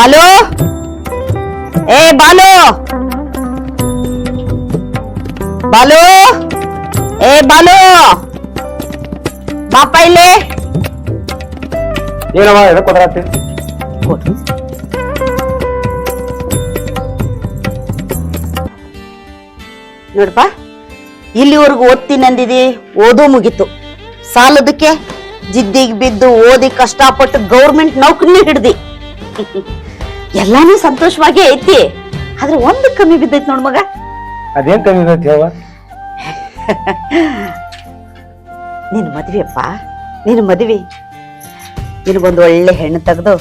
ಬಾಲು? ಏ ಬಾಲು? ಬಾಲು? ಏ ಬಾಲು? ಬಾಪ ಇಲ್ಲಿ? ಏನವ ನೋಡಪ್ಪ ಇಲ್ಲಿವರೆಗೂ ಓದ್ತೀನಂದಿದಿ ಓದೋ ಮುಗೀತು. ಸಾಲದಕ್ಕೆ ಜಿದ್ದಿಗೆ ಬಿದ್ದು ಓದಿ ಕಷ್ಟಪಟ್ಟು ಗೌರ್ಮೆಂಟ್ ನೌಕರಿನೇ ಹಿಡ್ದಿ. ಎಲ್ಲಾನು ಸಂತೋಷವಾಗೇ ಐತಿ. ಆದ್ರೆ ಒಂದು ಕಮ್ಮಿ ಬಿದ್ದೈತಿ ನೋಡ್ ಮಗ. ಅದೇನ್ ಕಮ್ಮಿ ಐತಿ ಹೇಳ. ನಿನ್ ಮದ್ವೆಪ್ಪ ನಿನ್ ಮದ್ವೆ. ನಿನಗೊಂದು ಒಳ್ಳೆ ಹೆಣ್ಣು ತೆಗೆದು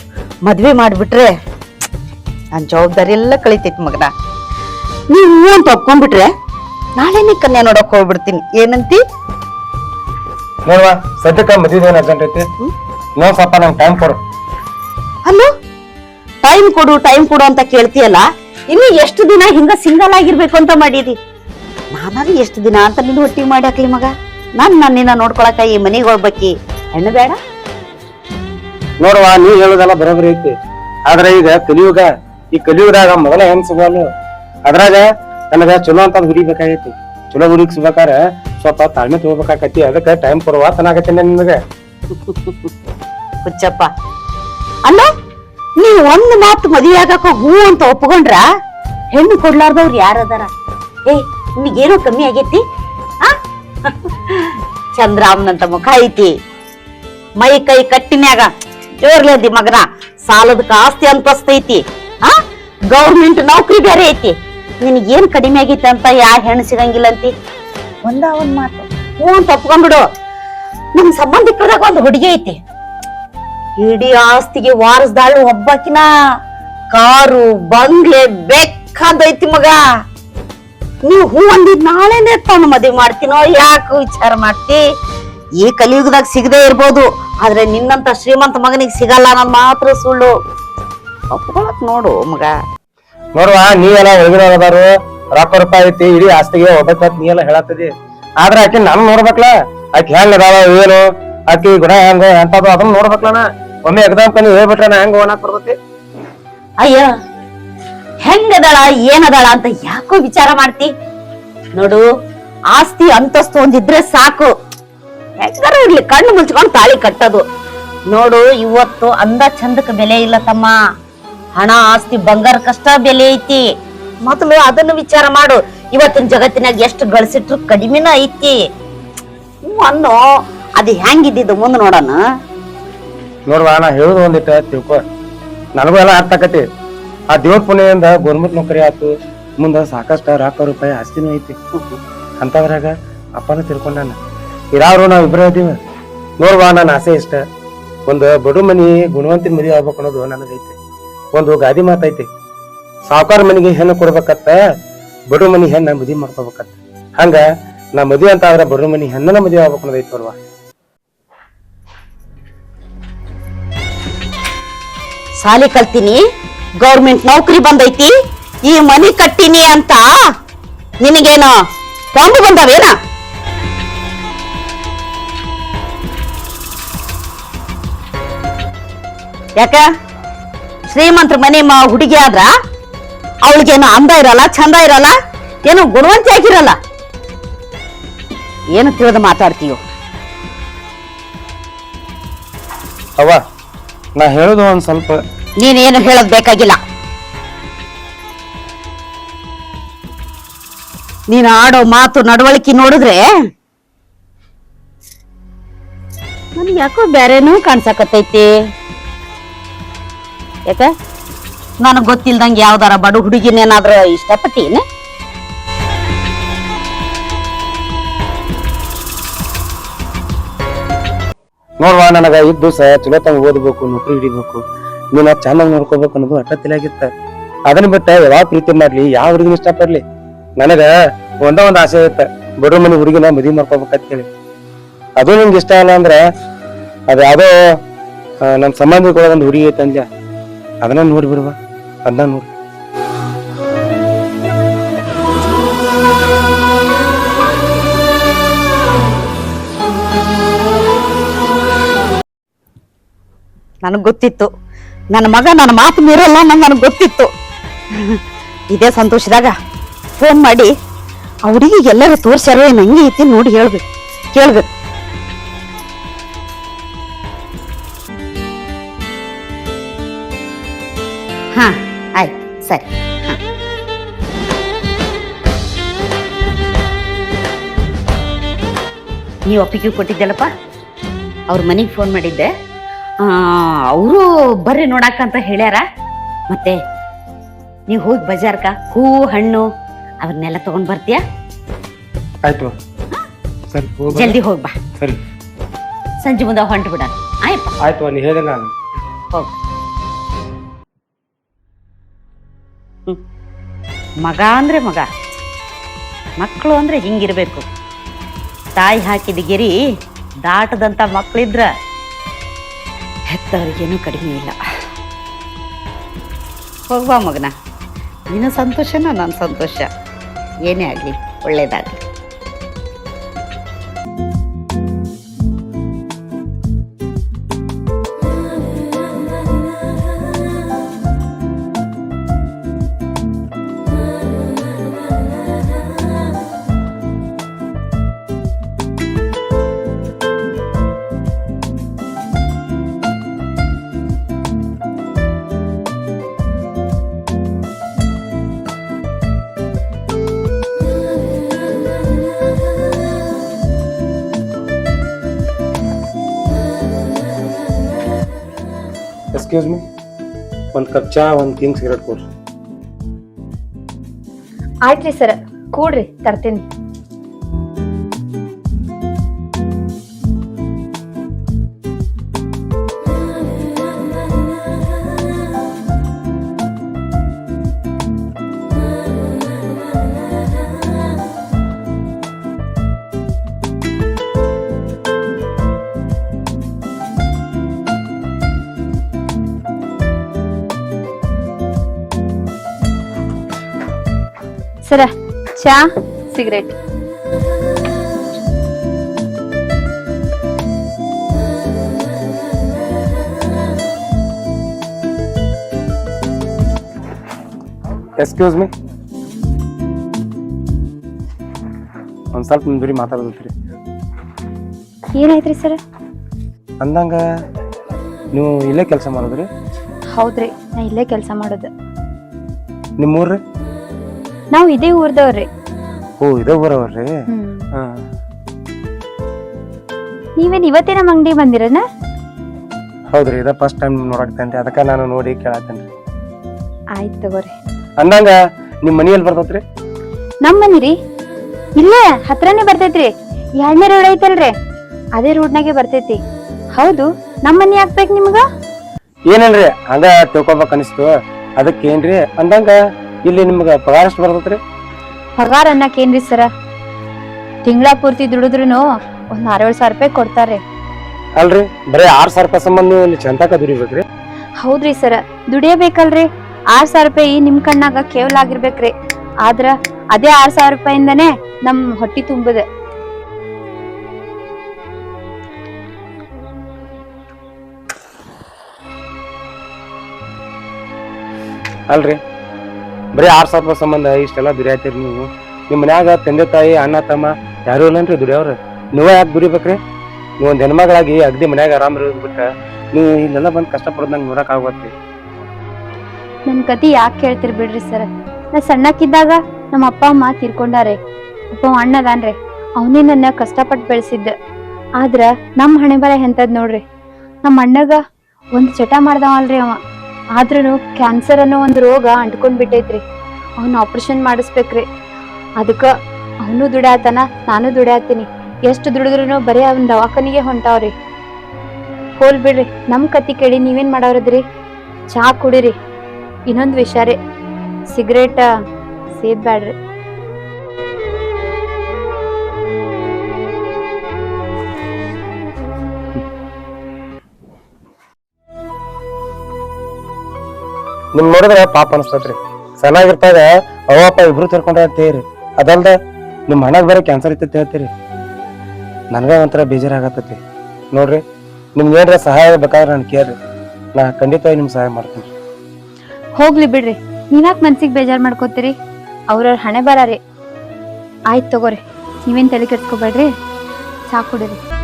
ಮದ್ವೆ ಮಾಡಿಬಿಟ್ರೆ ನನ್ನ ಜವಾಬ್ದಾರಿ ಎಲ್ಲ ಕಳಿತೈತಿ ಮಗನ. ನೀವು ಅಂತ ಒಪ್ಕೊಂಡ್ಬಿಟ್ರೆ ನಾಳೆ ನೀ ಕನ್ಯಾ ನೋಡಕ್ ಹೋಗ್ಬಿಡ್ತೀನಿ. ಏನಂತಿ? ನೋಡ್ವ ಸದ್ಯಕ್ಕ ಮದುವೆ ಏನ್ ಅರ್ಜೆಂಟ್ ಐತಿ? ಇನ್ನೊಂದ್ ಸ್ವಲ್ಪ ನಂಗೆ ಟೈಮ್ ಕೊಡು. ಅಲ್ಲೋ? ಟೈಮ್ ಕೊಡು ಟೈಮ್ ಕೊಡು ಅಂತ ಕೇಳ್ತೀಯಲ್ಲ? ಇನ್ನು ಎಷ್ಟು ದಿನ ಹಿಂಗ ಸಿಂಗಲ್ ಆಗಿರ್ಬೇಕು ಅಂತ ಮಾಡಿದಿ? ನಾನಾದ್ರೂ ಎಷ್ಟು ದಿನ ಅಂತ ನಿನ್ನ ಒಟ್ಟಿಗೆ ಮಾಡಿ ಹಾಕ್ಲಿ ಮಗ. ನಾನ್ ನಿನ್ನ ನೋಡ್ಕೊಳಕ ಈ ಮನೆಗೆ ಹೋಗ್ಬೇಕಿ. ಹೆಣ್ಣು ಬೇಡ? ನೋಡುವ ನೀ ಹೇಳುದಲ್ಲ ಬರೋಬರಿ ಐತಿ. ಆದ್ರೆ ಈಗ ಕಲಿಯುಗ ಈ ಕಲಿಯುಗದಾಗ ಮೊದಲ ಹೆಂಗ್ ಸಿಗೋನು ಅದ್ರಾಗ ನನಗ ಚಲೋ ಅಂತ ಹುಡಿ ಬೇಕಾಗೈತಿ. ಚಲೋ ಹುಡುಗಿ ಸಿಗ್ಬೇಕಾರೆ ಸ್ವಲ್ಪ ತಾಳ್ಮೆ ತಗೋಬೇಕಾಕತಿ ಅದಕ್ಕೆ ಟೈಮ್ ಕೊಡುವ ತನಾಗತ್ತೆ ನಿನಗೆ. ಹುಚ್ಚಪ್ಪ. ಅಲ್ಲ ನೀವ್ ಒಂದು ಮಾತು ಮದುವೆ ಆಗಾಕ ಹೂ ಅಂತ ಒಪ್ಕೊಂಡ್ರ ಹೆಣ್ಣು ಕೊಡ್ಲಾರ್ದವ್ರು ಯಾರದಾರ? ಏ ನಿನಗೇನೋ ಕಮ್ಮಿ ಆಗೈತಿ? ಆ? ಚಂದ್ರಾಮ್ನಂತ ಮುಖ ಐತಿ. ಮೈ ಕೈ ಕಟ್ಟಿನ್ಯಾಗ. ಜೋರ್ಲೇದಿ ಮಗನ ಸಾಲದಕ್ಕ ಆಸ್ತಿ ಅಂತಸ್ತೈತಿ ಆ? ಗೌರ್ಮೆಂಟ್ ನೌಕರಿ ಬೇರೆ ಐತಿ. ನಿನಗೇನ್ ಕಡಿಮೆ ಆಗೈತಿ ಅಂತ ಯಾ ಹೆಣ್ಣು ಸಿಗಂಗಿಲ್ಲ ಅಂತಿ? ಒಂದ ಒಂದ್ ಮಾತು. ಹೂ ಅಂತ ಒಪ್ಕೊಂಡ್ಬಿಡು. ನಮ್ ಸಂಬಂಧಿಕರದಾಗ ಒಂದು ಹುಡುಗಿ ಐತಿ. ಇಡೀ ಆಸ್ತಿಗೆ ವಾರಸ್ದಾಳು ಒಬ್ಬಾಕಿನ ಕಾರು, ಬಂಗ್ಲೆ ಬೇಕಾದೈತಿ ಮಗ. ನೀವು ಹೂ ಅಂದಿದ್ ನಾಳೆನೆ ತಾನು ಮದುವೆ ಮಾಡ್ತೀನೋ, ಯಾಕೆ ವಿಚಾರ ಮಾಡ್ತಿ? ಈ ಕಲಿಯುಗದಾಗ ಸಿಗದೆ ಇರ್ಬೋದು, ಆದ್ರೆ ನಿನ್ನಂತ ಶ್ರೀಮಂತ ಮಗನಿಗೆ ಸಿಗಲ್ಲ ಅನ್ನೋದು ಮಾತ್ರ ಸುಳ್ಳು. ಒಪ್ಕೊಳಕ್ ನೋಡು ಮಗ. ನೋಡುವ ನೀ ಎಲ್ಲ ಒಳಗಿರೋದಾರು ರೊಕ್ಕ ರೂಪಾಯಿ ಐತಿ, ಇಡೀ ಆಸ್ತಿಗೆ ಒಬ್ಬಕ್ಕೆ ನೀ ಎಲ್ಲ ಹೇಳತ್ತದಿ. ಆದ್ರೆ ಆಕೆ ನಾನು ನೋಡ್ಬೇಕಲ್ಲ ಆಕೆ ಹೆಂಗ್ ಅದಾವ ಏನು? ಆಕಿ ಗುಣ ಹೆಂಗ ಎಂತದು ಅದನ್ನ ನೋಡ್ಬೇಕಲ್ಲ ಒಮ್ಮೆ ಎಕ್ಸಾಮ್ ಕನಿ ಹೇಳ್ಬಿಟ್ರಣ ಹೆಂಗ ಓಣಾಕ್ ಬರ್ತೈತಿ. ಅಯ್ಯ, ಹೆಂಗದಾಳ, ಏನದಾಳ ಅಂತ ಯಾಕೋ ವಿಚಾರ ಮಾಡ್ತಿ? ನೋಡು, ಆಸ್ತಿ ಅಂತಸ್ತು ಒಂದಿದ್ರೆ ಸಾಕು. ಹೆಂಗಾರ ಇರ್ಲಿ, ಕಣ್ಣು ಮುಚ್ಕೊಂಡು ತಾಳಿ ಕಟ್ಟೋದು. ನೋಡು, ಇವತ್ತು ಅಂದ ಚಂದಕ್ಕೆ ಬೆಲೆ ಇಲ್ಲ ತಮ್ಮ. ಹಣ, ಆಸ್ತಿ, ಬಂಗಾರ ಕಷ್ಟ ಬೆಲೆ ಐತಿ. ಮೊದಲು ಅದನ್ನು ವಿಚಾರ ಮಾಡು. ಇವತ್ತಿನ ಜಗತ್ತಿನಾಗ ಎಷ್ಟು ಗಳಿಸಿಟ್ರು ಕಡಿಮೆನ ಐತಿ. ಅನ್ನೋ ಅದು ಹೆಂಗಿದ್ದಿದ್ದು ಮುಂದೆ ನೋಡೋಣ. ನೋಡುವ, ನಾ ಹೇಳುದು ಒಂದಿಟ್ಟ ತಿಳ್ಕೊ. ನನಗೂ ಎಲ್ಲ ಅರ್ಥ ಆಕತಿ. ಆ ದೇವ್ರ ಪುಣ್ಯದಿಂದ ಗೌರ್ಮೆಂಟ್ ನೌಕರಿ ಆಯ್ತು ಮುಂದೆ ಸಾಕಷ್ಟು ರೊಕ್ಕ ರೂಪಾಯಿ ಆಸ್ತಿನೂ ಐತಿ. ಅಂತದ್ರಾಗ ಅಪ್ಪನ ತಿಳ್ಕೊಂಡಾನ. ಇರಾವ್ರು ನಾವು ಇಬ್ಬರೇ ಇದೀವಿ ನೋಡುವ ನನ್ನ ಆಸೆ ಇಷ್ಟ. ಒಂದು ಬಡು ಮನಿ, ಗುಣವಂತಿನ ಮದುವೆ ಆಗ್ಬೇಕು ಅನ್ನೋದು ನನಗೈತಿ. ಒಂದು ಗಾದಿ ಮಾತೈತಿ. ಸಾವುಕಾರ ಮನಿಗೆ ಹೆಣ್ಣು ಕೊಡ್ಬೇಕತ್ತ, ಬಡು ಮನಿ ಹೆಣ್ಣ ಮದುವೆ ಮಾಡ್ಕೋಬೇಕತ್ತ. ಹಂಗ, ನಾ ಮದುವೆ ಅಂತ ಆದ್ರೆ ಬಡು ಮನಿ ಹೆಣ್ಣನ ಮದುವೆ ಆಗ್ಬೇಕು ಅನ್ನೋದೈತಿ ನೋಡ್ವಾ. ಸಾಲಿ ಕಲ್ತೀನಿ ಗೌರ್ಮೆಂಟ್ ನೌಕರಿ ಬಂದೈತಿ, ಈ ಮನಿ ಕಟ್ಟಿನಿ ಅಂತ ನಿನಗೇನು ಕೊಂಬು ಬಂದವೇನ? ಯಾಕ? ಶ್ರೀಮಂತರ ಮನೆ ಮ ಹುಡುಗಿ ಆದ್ರ ಅವಳಿಗೇನು ಅಂದ ಇರಲ್ಲ ಚಂದ ಇರಲ್ಲ, ಏನು ಗುಣವಂತಿ ಆಗಿರಲ್ಲ? ಏನು ತಿಳಿದು ಮಾತಾಡ್ತೀಯೋ? ಅವ್ವ, ನಾ ಹೇಳುದು ಒಂದ್ ಸ್ವಲ್ಪ ನೀನೇನು ಹೇಳೋದು ಬೇಕಾಗಿಲ್ಲ. ನೀನು ಆಡೋ ಮಾತು ನಡವಳಿಕೆ ನೋಡಿದ್ರೆ ನನ್ಗೆ ಯಾಕೋ ಬೇರೆನೂ ಕಾಣ್ಸಕತ್ತೈತಿ. ಯಾಕ? ನನಗ್ ಗೊತ್ತಿಲ್ದಂಗ ಯಾವ್ದಾರ ಬಡ ಹುಡುಗಿನೇನಾದ್ರ ಇಷ್ಟಪಟ್ಟೀನ? ನೋಡ್ವಾ, ನನಗ ಇದ್ದು ಸಹ ಚಲೋ ತಂಗ ಓದ್ಬೇಕು, ನೌಕರಿ ಹಿಡಿಬೇಕು. ನೀನ ಚೆನ್ನಾಗಿ ನೋಡ್ಕೋಬೇಕು ಅನ್ನೋದು ಅಟ್ಟ ತಲೆಯಾಗಿತ್ತ ಅದನ್ನ ಬಿಟ್ಟ ಯಾವ ಪ್ರೀತಿ ಮಾಡ್ಲಿ, ಯಾವ ಹುಡುಗಿನ ಇಷ್ಟ ಪಡ್ಲಿ? ನನಗ ಒಂದ ಒಂದ್ ಆಸೆ ಇತ್ತ. ಬಡ್ರ ಮನೆ ಹುಡುಗಿನ ಮದ್ವಿ ಮಾಡ್ಕೋಬೇಕಂತ ಹೇಳಿ ಅದು ನಿಮ್ಗೆ ಇಷ್ಟ ಅಲ್ಲ ಅಂದ್ರೆ ಅದ ಯಾವ್ದೋ ನಮ್ ಸಂಬಂಧಿಗಳ ಒಂದು ಹುಡುಗಿ ಐತೆ ಅಂದ್ಯ? ಅದನ್ನ ನೋಡಿ ಬಿಡುವ. ಅದನ್ನ ನೋಡಿ. ನನಗ್ ಗೊತ್ತಿತ್ತು. ನನ್ನ ಮಗ, ನನ್ನ ಮಾತು ಮೀರಲ್ಲ ನನಗೆ ಗೊತ್ತಿತ್ತು. ಇದೇ ಸಂತೋಷದಾಗ ಫೋನ್ ಮಾಡಿ, ಅವರಿಗೆ ಎಲ್ಲರೂ ತೋರ್ಸ್ಯಾರ ನಂಗೆ ಐತಿ ನೋಡಿ ಹೇಳ್ಬೇಕು, ಕೇಳ್ಬೇಕು. ಹಾ, ಆಯ್ತು, ಸರಿ. ನೀವು ಒಪ್ಪಿಗೆ ಕೊಟ್ಟಿದ್ದೆಲ್ಲಪ್ಪ? ಅವ್ರ ಮನೆಗೆ ಫೋನ್ ಮಾಡಿದ್ದೆ. ಅವರು ಬರ್ರಿ ನೋಡಾಕ ಅಂತ ಹೇಳ್ಯಾರ. ಮತ್ತೆ ನೀವು ಹೋಗಿ ಬಜಾರ್ಕ ಹೂ ಹಣ್ಣು ಅವನ್ನೆಲ್ಲ ತಗೊಂಡ್ ಬರ್ತೀಯಾ? ಆಯ್ತು. ಸರಿ ಹೋಗ್ ಜಲ್ದಿ ಹೋಗ್ ಬಾ. ಸರಿ. ಸಂಜೆ ಮುಂದೆ ಹೊಂಟು ಬಿಡ ಆಯ್ತು? ಆಯ್ತು ನೀ ಹೇಳಿದೆ ನಾನು. ಹೋಗ್. ಹ್ಮ್. ಮಗ ಅಂದ್ರೆ ಮಗ ಮಕ್ಕಳು ಅಂದ್ರೆ ಹಿಂಗಿರ್ಬೇಕು. ತಾಯಿ ಹಾಕಿದ ಗಿರಿ ದಾಟದಂತ ಮಕ್ಕಳಿದ್ರ ಹೆತ್ತವರಿಗೇನು ಕಡಿಮೆ ಇಲ್ಲ. ಹೋಗುವ ಮಗನ. ನಿನ್ನ ಸಂತೋಷನ ನನ್ನ ಸಂತೋಷ? ಏನೇ ಆಗಲಿ ಒಳ್ಳೇದಾಗಲಿ. ಎಕ್ಸ್ಕ್ಯೂಸ್ ಮೀ ಒಂದು ಕಪ್ ಚಾ ಒಂದು ಕಿಂಗ್ ಸಿಗರೇಟ್ ಕೊಡ್ರಿ. ಆಯ್ತ್ರಿ ಸರ್ ಕೂಡ್ರಿ ತರ್ತೀನಿ. ಸರ ಚಾ ಸಿಗರೇಟ್. ಎಕ್ಸ್ಕ್ಯೂಸ್ ಮೀ ಒಂದು ಸ್ವಲ್ಪ ನಿಮ್ಮ ದುರಿ ಮಾತಾಡೋದತ್ರಿ ಏನಾಯ್ತ್ರಿ ಸರ್? ಅಂದಂಗ ನೀವು ಇಲ್ಲೇ ಕೆಲಸ ಮಾಡೋದ್ರಿ? ಹೌದ್ರಿ ನಾ ಇಲ್ಲೇ ಕೆಲಸ ಮಾಡೋದು. ನಿಮ್ಮ ಊರ್ರಿ ನಾವು ಇದೇ ಊರ್ದವ್ರಿ ಓ ಇದೇ ಊರವ್ರಿ ಹಾ. ನೀವೇನ್ ಇವತ್ತೇ ನಮ್ಮ ಅಂಗಡಿ ಬಂದಿರನ ಹೌದ್ರಿ ಇದ ಫಸ್ಟ್ ಟೈಮ್ ನೋಡಕ್ತಂತೆ ಅದಕ್ಕ ನಾನು ನೋಡಿ ಕೇಳತ್ತೇನ್ರಿ ಆಯ್ತು ತಗೋರಿ. ಅಂದಂಗ ನಿಮ್ಮ ಎಲ್ಲಿ ಬರ್ತೈತ್ರಿ? ನಮ್ಮ ಮನಿ ರೀ ಇಲ್ಲ ಹತ್ರನೇ ಬರ್ತೈತ್ರಿ. ಎರಡನೇ ರೋಡ್ ಐತಲ್ರಿ. ಅದೇ ರೋಡ್ನಾಗೆ ಬರ್ತೈತಿ. ಹೌದು ನಮ್ಮ ಮನಿ ಹಾಕ್ಬೇಕು ನಿಮ್ಗ? ಏನಲ್ರಿ ಹಂಗ ತಿಳ್ಕೊಬೇಕು ಅನಿಸ್ತು. ಅದಕ್ಕೆ ಏನ್ರಿ ಅಂದಂಗ ಇಲ್ಲಿ ನಿಮ್ಗೆ ಪಗಾರ ಎಷ್ಟು ಬರ್ತೈತ್ರಿ? ಪಗಾರ ಅನ್ನಕೇನ್ರಿ ಸರ? ತಿಂಗಳ ಪೂರ್ತಿ ದುಡಿದ್ರುನು ಒಂದ್ ಆರೇಳು ಸಾವಿರ ರೂಪಾಯಿ ಕೊಡ್ತಾರೆ ಅಲ್ರಿ ಬರೀ ಆರ್ ಸಾವಿರ ರೂಪಾಯಿ ಸಂಬಂಧ ನೀವು ಇಲ್ಲಿ ಚಂತಕ ದುಡಿಬೇಕ್ರಿ ಹೌದ್ರಿ ಸರ ದುಡಿಯಬೇಕಲ್ರಿ. ಆರ್ ಸಾವಿರ ರೂಪಾಯಿ ನಿಮ್ ಕಣ್ಣಾಗ ಕೇವಲ ಆಗಿರ್ಬೇಕ್ರಿ. ಆದ್ರ ಅದೇ ಆರ್ ಸಾವಿರ ರೂಪಾಯಿಂದನೇ ನಮ್ ಹೊಟ್ಟಿ ತುಂಬದ. ಅಲ್ರಿ ಬರೀ ಆರ್ ಸಾವಿರ ರೂಪಾಯಿ ಸಂಬಂಧ, ಇಷ್ಟೆಲ್ಲ ದುಡಿಯಾತೀರಿ ನೀವು. ನಿಮ್ಮ ಮನ್ಯಾಗ ತಂದೆ ತಾಯಿ, ಅಣ್ಣ, ತಮ್ಮ, ಯಾರು ಇಲ್ಲನ್ರಿ ದುಡಿಯವ್ರ ನೀವೇ ಯಾಕೆ ದುಡಿಬೇಕ್ರಿ ನೀವು ಒಂದ್ ಹೆಣ್ಮಗಳಾಗಿ ಅಗ್ದಿ ಮನ್ಯಾಗ ಆರಾಮ್ ಇರೋದು ನೀವು ಇಲ್ಲೆಲ್ಲ ಬಂದ್ ಕಷ್ಟ ನಂಗೆ ನೋಡಕ್ ಆಗೋತ್ರಿ ನನ್ ಕತಿ ಯಾಕೆ ಕೇಳ್ತಿರ್ ಬಿಡ್ರಿ ಸರ್? ನಾ ಸಣ್ಣಕ್ಕಿದ್ದಾಗ ನಮ್ಮ ಅಪ್ಪ, ಅಮ್ಮ ತೀರ್ಕೊಂಡಾರೆ. ಅಪ್ಪ ಅಣ್ಣ ಅದಾನ್ರಿ ಅವನೇ ನನ್ನ ಕಷ್ಟಪಟ್ಟು ಬೆಳೆಸಿದ್ದ. ಆದ್ರ ನಮ್ ಹಣೆ ಬರ ಎಂತದ್ ನೋಡ್ರಿ? ನಮ್ಮ ಅಣ್ಣಗ ಒಂದ್ ಚಟ ಮಾಡ್ದವಲ್ರಿ ಅವ. ಆದ್ರೂ ಕ್ಯಾನ್ಸರ್ ಅನ್ನೋ ಒಂದು ರೋಗ ಅಂಟ್ಕೊಂಡ್ ಬಿಟ್ಟೈತ್ರಿ. ಅವನ್ ಆಪರೇಷನ್ ಮಾಡಿಸ್ಬೇಕ್ರಿ. ಅದಕ್ಕ ಅವನು ದುಡ್ಯಾತನ, ನಾನು ದುಡ್ಯಾತೀನಿ. ಎಷ್ಟು ದುಡಿದ್ರು ಬರೀ ಅವನ್ ದವಾಖಾನಿಗೆ ಹೊಂಟಾವ್ರಿ. ಹೋಲ್ ಬಿಡ್ರಿ, ನಮ್ ಕತಿ ಕೇಳಿ ನೀವೇನ್ ಮಾಡವ್ರದ್ರಿ? ಚಹಾ ಕುಡಿರಿ. ಇನ್ನೊಂದ್ ವಿಷಯ ರೀ ಸಿಗರೇಟ್ ಸೇದ್ಬ್ಯಾಡ್ರಿ ನಿಮ್ ನೋಡಿದ್ರೆ ಪಾಪ ಅನಿಸ್ತತ್ರಿ. ಚೆನ್ನಾಗಿರ್ತಾಗ ಅವಪ್ಪ ಇಬ್ರು ತೀರ್ಕೊಂಡ್ರ ಅಂತೇರಿ ಅದಲ್ದೆ ನಿಮ್ ಹಣಗ್ ಬೇರೆ ಕ್ಯಾನ್ಸರ್ ಇತ್ತು ಹೇಳ್ತೀರಿ. ನನಗ ಒಂಥರ ಬೇಜಾರಾಗತ್ತೈತಿ ನೋಡ್ರಿ, ನಿಮ್ಗೆ ಏನ್ರ ಸಹಾಯ ಬೇಕಾದ್ರೆ ನಾನು ಕೇಳ್ರಿ. ನಾ ಖಂಡಿತವಾಗಿ ನಿಮ್ ಸಹಾಯ ಮಾಡ್ತೀನಿ. ಹೋಗ್ಲಿ ಬಿಡ್ರಿ. ಯಾಕೆ ಮನ್ಸಿಗೆ ಬೇಜಾರ್ ಮಾಡ್ಕೋತೀರಿ? ಅವ್ರವ್ರ ಹಣೆ ಬರಾರಿ. ಆಯ್ತು ತಗೋರಿ. ನೀವೇನ್ ತಲೆ ಕೆಡ್ಸ್ಕೊಬೇಡ್ರಿ? ಸಾಕುಡಿರಿ ಕುಡೀರಿ.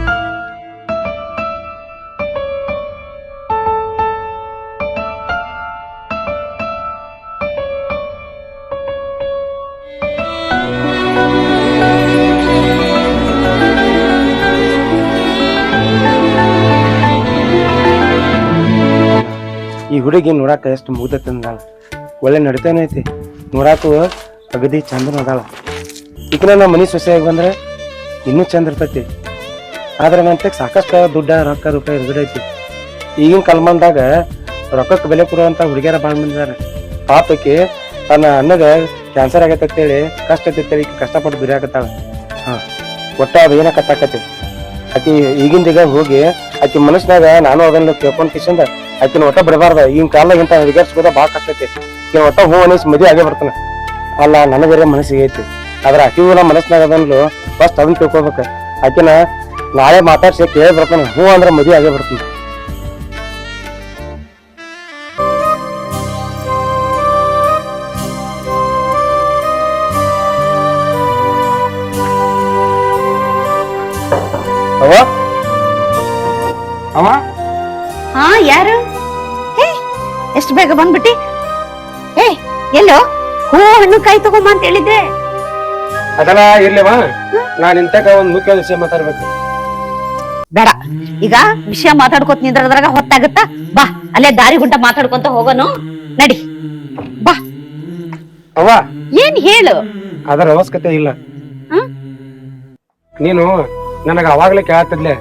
ಈ ಹುಡುಗಿ ನೋಡಾಕ ಎಷ್ಟು ಮುಗ್ದತ್ತೆ ಅಂದಾಳ. ಒಳ್ಳೆ ನಡೀತಾನೆ ಐತಿ. ನೋಡಾಕು ಅಗದಿ ಚಂದನ ಅದಾಳ. ಈಗಿನ ನಮ್ಮ ಮನೆ ಸೊಸೆಯಾಗಿ ಬಂದ್ರೆ ಇನ್ನೂ ಚಂದ ಇರ್ತೈತಿ. ಆದ್ರೆ ನನ್ನ ಸಾಕಷ್ಟು ದುಡ್ಡ, ರೊಕ್ಕ, ರೂಪಾಯಿ ಎದುರು ಐತಿ. ಈಗಿನ ಕಾಲಮಾನದಾಗ ರೊಕ್ಕಕ್ಕೆ ಬೆಲೆ ಕೊಡುವಂತ ಹುಡುಗಿಯರ ಭಾಳ ಬಂದಿದ್ದಾರೆ ಪಾಪಕ್ಕೆ ತನ್ನ ಅಣ್ಣಗ ಕ್ಯಾನ್ಸರ್ ಆಗೈತೆ ಅಂತೇಳಿ ಕಷ್ಟ ಐತಿ ಈಕಿ ಕಷ್ಟಪಟ್ಟು ದುಡಿಯಾಕತ್ತಾಳ ಹಾ, ಒಟ್ಟ ಅದು ಏನ ಕಟ್ಟಾಕತಿ ಆಕಿ ಹೋಗಿ ಆಕಿ ಮನಸ್ಸಿನಾಗ ನಾನು ಅದನ್ನ ಕೇಳ್ಕೊಂಡು ಕಿಶಂದ ಆಕಿನ ಒಟ್ಟ ಬಿಡಬಾರ್ದ ಈಗಿನ ಕಾಲ ಇಂತ ಹುಡುಗಿಯರ್ಸ್ಕೋದ ಭಾಳ ಕಷ್ಟ ಐತಿ. ಈಗಿನ ಒಟ್ಟ ಹೂ ಅನಿಸಿ ಮದುವೆ ಆಗೇ ಬರ್ತಾನೆ. ಅಲ್ಲ, ನನಗೇರೆ ಮನಸ್ಸಿಗೆ ಐತಿ. ಆದ್ರೆ ಆಕಿಗೂ ನಮ್ಮ ಮನಸ್ಸಿನಾಗ ಅದನ್ನು ಫಸ್ಟ್ ಅದನ್ನ ತಿಳ್ಕೊಬೇಕು. ಆಕಿನ ನಾಳೆ ಮಾತಾಡ್ಸಿ ಕೇಳಿ ಬರ್ತಾನೆ. ಹೂ ಅಂದ್ರೆ ಮದುವೆ ಆಗೇ ಬರ್ತಾನೆ. ಅವ? ಅವ? ಹಾ ಯಾರು? ಹೇ ಎಷ್ಟು ಬೇಗ ಬಂದ್ಬಿಟ್ಟಿ? ಏ ಎಲ್ಲೋ? ಹೂ ಹಣ್ಣು ಕಾಯಿ ತಗೊಂಬ ಅಂತ ಹೇಳಿದ್ರೆ? ಅದಲ್ಲ ಇರ್ಲಿವ ನಾನು ಇಂತಕ ಒಂದು ಮುಖ್ಯ ವಿಷಯ ಮಾತಾಡ್ಬೇಕು. ಬೇಡ. ಈಗ ವಿಷಯ ಮಾತಾಡ್ಕೊತ ನಿಂದ್ರದ್ರಾಗ ಹೊತ್ತಾಗುತ್ತಾ? ಬಾ ಅಲ್ಲೇ ದಾರಿ ಗುಂಟ ಮಾತಾಡ್ಕೊಂತ ಹೋಗೋನು. ನಡಿ. ಬಾ. ಅವ್ವ. ಏನ್ ಹೇಳು? ಅದರ ಅವಶ್ಯಕತೆ ಇಲ್ಲ. ಹ್ಮ್? ನೀನು ನನಗ ಅವಾಗ್ಲೇ ಕೇಳತ್ತಿದ್ಲೆ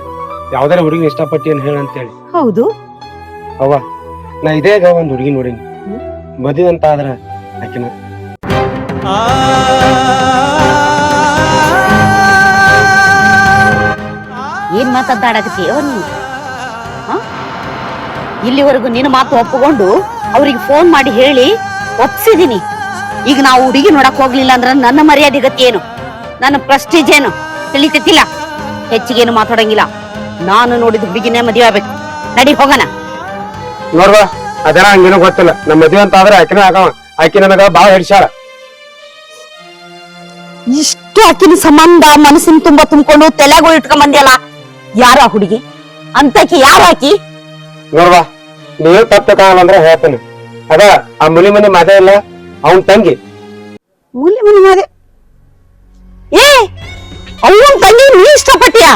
ಯಾವ್ದಾರ ಹುಡುಗಿ ಇಷ್ಟಪಟ್ಟಿ ಏನ್ ಹೇಳಿ ಹೌದು. ಅವ್ವ, ನಾ ಇದೇಗ ಒಂದು ಹುಡುಗಿ ನೋಡೀನಿ. ಮದುವೆ ಅಂತ ಆದ್ರ ಆಕಿನ. ಏನ್ ಮಾತಾಡಕತ್ತೀಯೋ ನೀನು? ಇಲ್ಲಿವರೆಗೂ ನಿನ್ನ ಮಾತು ಒಪ್ಪಿಕೊಂಡು ಅವ್ರಿಗೆ ಫೋನ್ ಮಾಡಿ ಹೇಳಿ ಒಪ್ಸಿದೀನಿ. ಈಗ ನಾವು ಹುಡುಗಿ ನೋಡಕ್ ಹೋಗ್ಲಿಲ್ಲ ಅಂದ್ರ ನನ್ನ ಮರ್ಯಾದೆ ಗತಿ ಏನು? ನನ್ನ ಪ್ರೆಸ್ಟೀಜ್ ಏನು? ತಿಳಿತೈತಿಲ್ಲ? ಹೆಚ್ಚಿಗೇನು ಮಾತಾಡಂಗಿಲ್ಲ. ನಾನು ನೋಡಿದ ಹುಡುಗಿನೇ ಮದುವೆ ಆಗ್ಬೇಕು. ನಡಿ ಹೋಗೋಣ. ನೋಡ್ವಾ ಅದೇನ ಹಂಗೇನೋ ಗೊತ್ತಿಲ್ಲ. ನಮ್ಮ ಮದುವೆ ಅಂತ ಆದ್ರೆ ಆಕಿನ ಆಗವ. ಆಕಿ ನನಗ ಬಾಳ ಹಿಡ್ಸಾಳ ಇಷ್ಟು ಆಕಿನ ಸಂಬಂಧ ಮನಸ್ಸಿನ ತುಂಬಾ ತುಂಬಿಕೊಂಡು ತಲೆಗಳು ಇಟ್ಕೊಂಡ್ ಬಂದಿಯಲ್ಲ? ಯಾರ ಹುಡುಗಿ? ಅಂತಕಿ ಯಾರ ಆಕಿ? ನೋಡ್ವಾ ನೀವ್ ತಪ್ಪ ಕಾಣಂದ್ರೆ ಅಂದ್ರೆ ಹೇಳ್ತೇನೆ. ಅದ ಆ ಮುಲಿ ಮನೆ ಮಾದೇ ಇಲ್ಲ ಅವನ್ ತಂಗಿ. ಮುಲಿ ಮನೆ ಮಾದೆ? ಏ ಅವನ್ ತಂಗಿ ನೀ ಇಷ್ಟಪಟ್ಟಿಯ?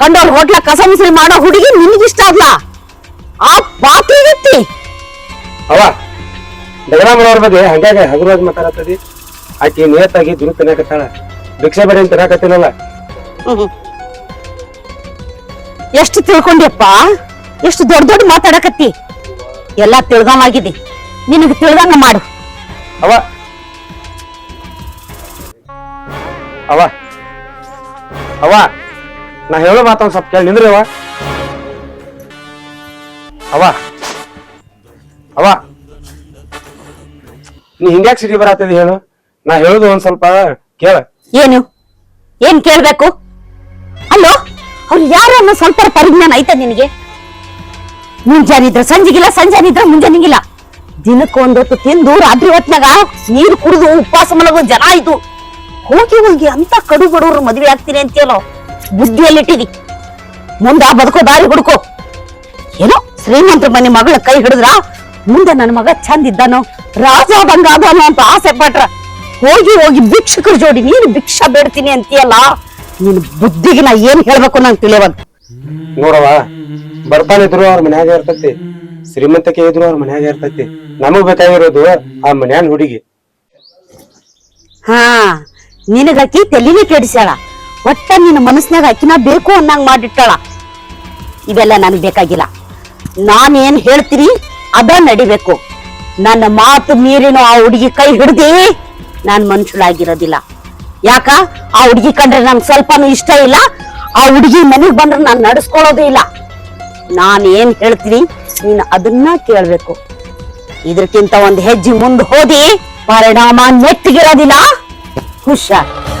ಕಂಡವ್ರ ಹೋಟ್ಲ ಕಸ ಮುಸ್ರಿ ಮಾಡೋ ಹುಡುಗಿ ನಿನ್ಗಿಷ್ಟ ಅಲ್ಲ ಆ ಪಾಪಿಗಿತ್ತಿ ಅವ ಡಗರಾಮನವ್ರ ಬಗ್ಗೆ ಹಂಗಾಗಿ ಹಗುರವಾಗಿ ಮಾತಾಡತ್ತದಿ ಆಕಿ ನೇತಾಗಿ ದುರು ತಿನ್ನಕತ್ತಾಳ. ಭಿಕ್ಷೆ ಬರೀ ಅಂತ ತಿನ್ನಕತ್ತಿನಲ್ಲ. ಎಷ್ಟು ತಿಳ್ಕೊಂಡ್ಯಪ್ಪ? ಎಷ್ಟು ದೊಡ್ಡ ದೊಡ್ಡ ಮಾತಾಡಕತ್ತಿ? ಎಲ್ಲಾ ತಿಳ್ದಂಗಾಗಿದೆ ನಿನಗೆ ತಿಳ್ದಂಗ ಮಾಡು. ಅವ ಅವ ಅವ ನಾ ಹೇಳೋ ಮಾತು ಸ್ವಲ್ಪ ಕೇಳಿ ನಿಂದ್ರಿ ಅವ ಅವ. ಅವ. ನೀ ಸಿಟಿ ಬರತ್ತದ ಹೇಳು? ನಾ ಹೇಳುದು ಒಂದ್ ಸ್ವಲ್ಪ ಕೇಳ. ಏನು? ಏನ್ ಕೇಳ್ಬೇಕು? ಅಲ್ಲೋ, ಅವ್ರು ಯಾರು ಅನ್ನೋ ಸ್ವಲ್ಪ ಪರಿಜ್ಞಾನ ಐತ ನಿನಗೆ? ಮುಂಜಾನಿದ್ರ ಸಂಜೆಗಿಲ್ಲ ಸಂಜಾನಿದ್ರ ಮುಂಜಾನಿಗಿಲ್ಲ. ದಿನಕ್ಕೆ ಒಂದೊತ್ತು ತಿಂದು ರಾತ್ರಿ ಹೊತ್ನಾಗ ನೀರು ಕುಡಿದು ಉಪವಾಸ ಮಲಗೋ ಜನ ಇದು. ಹೋಗಿ ಹೋಗಿ ಅಂತ ಕಡು ಬಡವ್ರು ಮದ್ವೆ ಆಗ್ತೀನಿ ಅಂತೀಯಲ್ಲೋ? ಬುದ್ಧಿಯಲ್ಲಿಟ್ಟಿದಿ. ಮುಂದ ಬದುಕೋ, ದಾರಿ ಹುಡುಕೋ. ಶ್ರೀಮಂತರ ಮನೆ ಮಗಳ ಕೈ ಹಿಡಿದ್ರ ಮುಂದೆ ನನ್ನ ಮಗ ಚಂದ ಇದ್ದಾನೋ? ರಾಜ ಬಂಗಾದನೋ ಅಂತ ಆಸೆ ಪಟ್ರ. ಹೋಗಿ ಹೋಗಿ ಭಿಕ್ಷಕರ ಜೋಡಿ ನೀನು ಭಿಕ್ಷ ಬೇಡ್ತೀನಿ ಅಂತೀಯಲ್ಲ? ನೀನು ಬುದ್ಧಿಗೆ ನಾ ಏನ್ ಹೇಳ್ಬೇಕು ನಂಗೆ ತಿಳಿಯವಾಗ ನೋಡವ ಬರ್ತಾನಿದ್ರು ಅವ್ರ ಮನ್ಯಾಗ ಇರ್ತೈತಿ. ಶ್ರೀಮಂತಕ್ಕೆ ಇದ್ರು ಅವ್ರ ಮನ್ಯಾಗ ಇರ್ತೈತಿ. ನಮಗ್ ಬೇಕಾಗಿರೋದು ಆ ಮನ್ಯಾನ ಹುಡುಗಿ. ಹಾ ನಿನಗಾಕಿ ತಲೀನೆ ಕೆಡಿಸ್ಯಾಳ. ಒಟ್ಟ ನಿನ್ನ ಮನಸ್ನಾಗ ಆಕಿನ ಬೇಕು ಅನ್ನಂಗ್ ಮಾಡಿಟ್ಟಾಳ. ಇವೆಲ್ಲ ನನಗ್ ಬೇಕಾಗಿಲ್ಲ. ನಾನೇನ್ ಹೇಳ್ತೀನಿ ಅದ ನಡಿಬೇಕು. ನನ್ನ ಮಾತು ಮೀರಿನ ಆ ಹುಡುಗಿ ಕೈ ಹಿಡ್ದಿ ನಾನ್ ಮನುಷ್ಯಳಾಗಿರೋದಿಲ್ಲ. ಯಾಕ? ಆ ಹುಡುಗಿ ಕಂಡ್ರೆ ನನ್ ಸ್ವಲ್ಪನೂ ಇಷ್ಟ ಇಲ್ಲ. ಆ ಹುಡುಗಿ ಮನೆಗ್ ಬಂದ್ರೆ ನಾನ್ ನಡೆಸ್ಕೊಳ್ಳೋದು ಇಲ್ಲ. ನಾನ್ ಏನ್ ಹೇಳ್ತೀನಿ ನೀನ್ ಅದನ್ನ ಕೇಳ್ಬೇಕು. ಇದಕ್ಕಿಂತ ಒಂದ್ ಹೆಜ್ಜೆ ಮುಂದೆ ಹೋದಿ. ಪರಿಣಾಮ ನೆಟ್ಟಿಗಿರೋದಿಲ್ಲ ಹುಷಾರ್.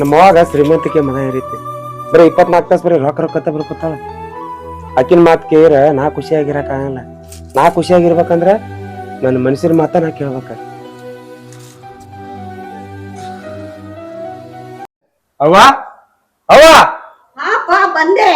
ನಮ್ಮ ಅವಾಗ ಶ್ರೀಮಂತಿಕೆ ಮನೆ ಇರೈತಿ. ಬರೀ ಇಪ್ಪತ್ನಾಲ್ಕು ತಾಸು ಬರೀ ರೊಕ್ಕ ರೊಕ್ಕ ಬರ್ಕೊತಾಳ ಆಕಿನ ಮಾತು ಕೇಳಿರ ನಾ ಖುಷಿಯಾಗಿರಕ್ಕಾಗಲ್ಲ ನಾ ಖುಷಿಯಾಗಿರ್ಬೇಕಂದ್ರೆ ನನ್ನ ಮನುಷ್ಯರ ಮಾತ ನಾ ಕೇಳ್ಬೇಕ. ಅವ್ವ? ಅವ್ವ? ಬಂದೆ.